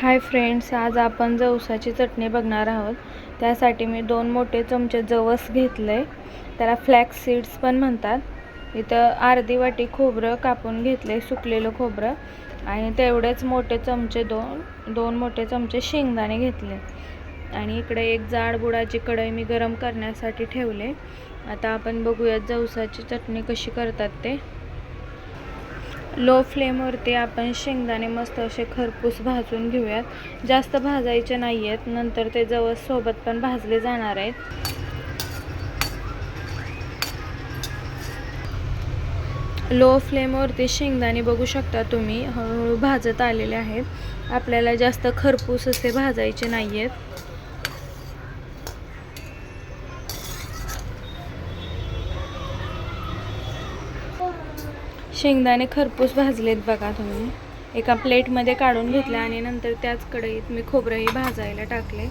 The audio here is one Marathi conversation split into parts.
हाय फ्रेंड्स आज आपण जवसाची चटणी बघणार आहोत. त्यासाठी मी दोन मोठे चमचे जवस घेतले त्याला फ्लॅक्स सीड्स पण म्हणतात. इथं अर्धी वाटी खोबरं कापून घेतले सुकलेलं खोबरं. आणि तेवढेच मोठे चमचे दोन दोन मोठे चमचे शेंगदाणे घेतले. आणि इकडे एक जाड बुडाची कढई मी गरम करण्यासाठी ठेवले. आता आपण बघूयात जवसाची चटणी कशी करतात ते. लो फ्लेमवरती आपण शेंगदाणे मस्त असे खरपूस भाजून घेऊयात. जास्त भाजायचे नाही आहेत नंतर ते जवळ सोबत पण भाजले जाणार आहेत. लो फ्लेमवरती शेंगदाणे बघू शकता तुम्ही हळूहळू भाजत आलेले आहेत. आपल्याला जास्त खरपूस असे भाजायचे नाही आहेत शेंगदाणे खरपूस भाजलेत बघा तुम्ही. एका प्लेटमध्ये काढून घेतल्या आणि नंतर त्याच कढईत मी खोबरंही भाजायला टाकले.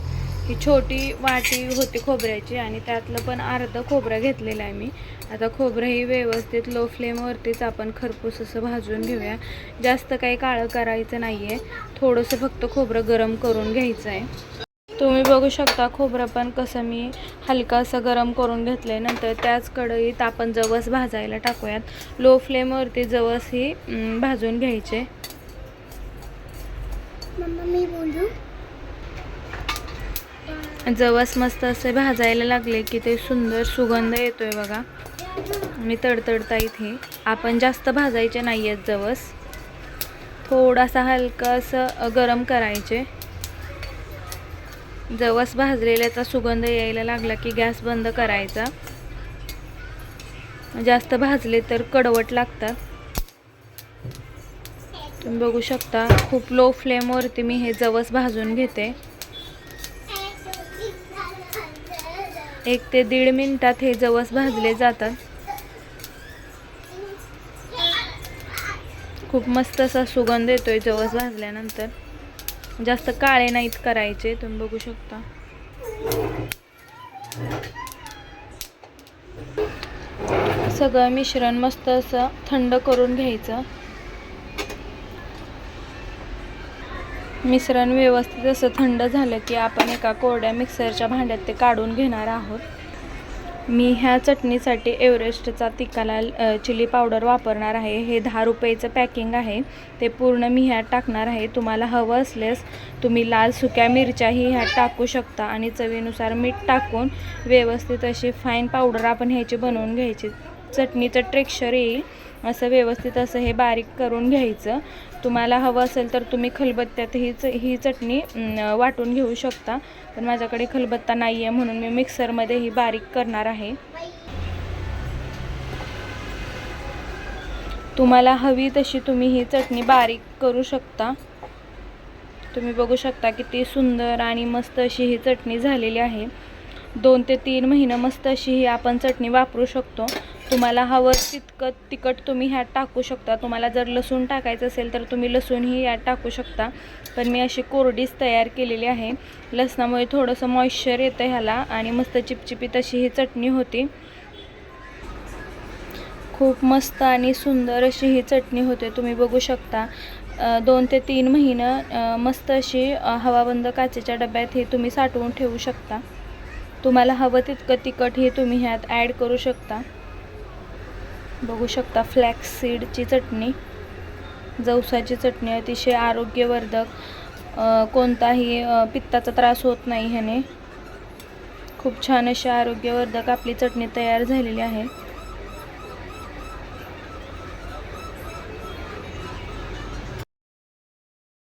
ही छोटी वाटी होती खोबऱ्याची आणि त्यातलं पण अर्धं खोबरं घेतलेलं आहे मी. आता खोबरंही व्यवस्थित लो फ्लेमवरतीच आपण खरपूस असं भाजून घेऊया. जास्त काही काळं करायचं नाही आहे थोडंसं फक्त खोबरं गरम करून घ्यायचं आहे तुम्ही बघू शकता खोबरं पण कसं मी हलका असं गरम करून घेतलं आहे नंतर त्याच कढईत आपण जवस भाजायला टाकूयात. लो फ्लेमवरती जवस ही भाजून घ्यायचे. मी बोलू? जवस मस्त असे भाजायला लागले की ते सुंदर सुगंध येतोय बघा. आणि तडतडता इथे आपण जास्त भाजायचे नाही आहेत जवस. थोडासा हलका असं गरम करायचे. जवस भाजलेल्याचा सुगंध यायला लागला की गॅस बंद करायचा. जास्त भाजले तर कडवट लागतात. तुम्ही बघू शकता खूप लो फ्लेमवरती मी हे जवस भाजून घेते. एक ते दीड मिनिटात हे जवस भाजले जातात. खूप मस्त असा सुगंध येतोय जवस भाजल्यानंतर. जास्त काळे नाहीत करायचे तुम्ही बघू शकता. सगळं मिश्रण मस्त असं थंड करून घ्यायचं. मिश्रण व्यवस्थित असं थंड झालं की आपण एका कोरड्या मिक्सरच्या भांड्यात ते काढून घेणार आहोत. मी ह्या चटणीसाठी एव्हरेस्टचा तिकाला चिली पावडर वापरणार आहे. हे दहा रुपयेचं पॅकिंग आहे. ते पूर्ण मी ह्यात टाकणार आहे. तुम्हाला हवं असल्यास तुम्ही लाल सुक्या मिरच्याही ह्यात टाकू शकता आणि चवीनुसार मीठ टाकून व्यवस्थित अशी फाईन पावडर आपण ह्याची बनवून घ्यायची. चटणीचं टेक्स्चर येईल असं व्यवस्थित असं हे बारीक करून घ्यायचं. तुम्हाला हवं असेल तर तुम्ही खलबत्त्यात हीच च ही चटणी वाटून घेऊ शकता. पण माझ्याकडे खलबत्ता नाही आहे म्हणून मी मिक्सरमध्ये ही बारीक करणार आहे. तुम्हाला हवी तशी तुम्ही ही चटणी बारीक करू शकता. तुम्ही बघू शकता किती सुंदर आणि मस्त अशी ही चटणी झालेली आहे. दोन ते तीन महिनं मस्त अशी ही आपण चटणी वापरू शकतो. तुम्हाला हवं तितकं तिखट तुम्ही ह्यात टाकू शकता. तुम्हाला जर लसूण टाकायचं असेल तर तुम्ही लसूणही यात टाकू शकता. पण मी अशी कोरडीच तयार केलेली आहे. लसणामुळे थोडंसं मॉइश्चर येतं ह्याला आणि मस्त चिपचिपीत अशी ही चटणी होती. खूप मस्त आणि सुंदर अशी ही चटणी होते. तुम्ही बघू शकता. दोन ते तीन महिनं मस्त अशी हवाबंद काचेच्या डब्यात हे तुम्ही साठवून ठेवू शकता. तुम्हाला हवं तितकं तिखट हे तुम्ही ह्यात ॲड करू शकता. बघू शकता फ्लॅक्स सीडची चटणी. जवसाची चटणी अतिशय आरोग्यवर्धक. कोणताही पित्ताचा त्रास होत नाही ह्याने. खूप छान अशी आरोग्यवर्धक आपली चटणी तयार झालेली आहे.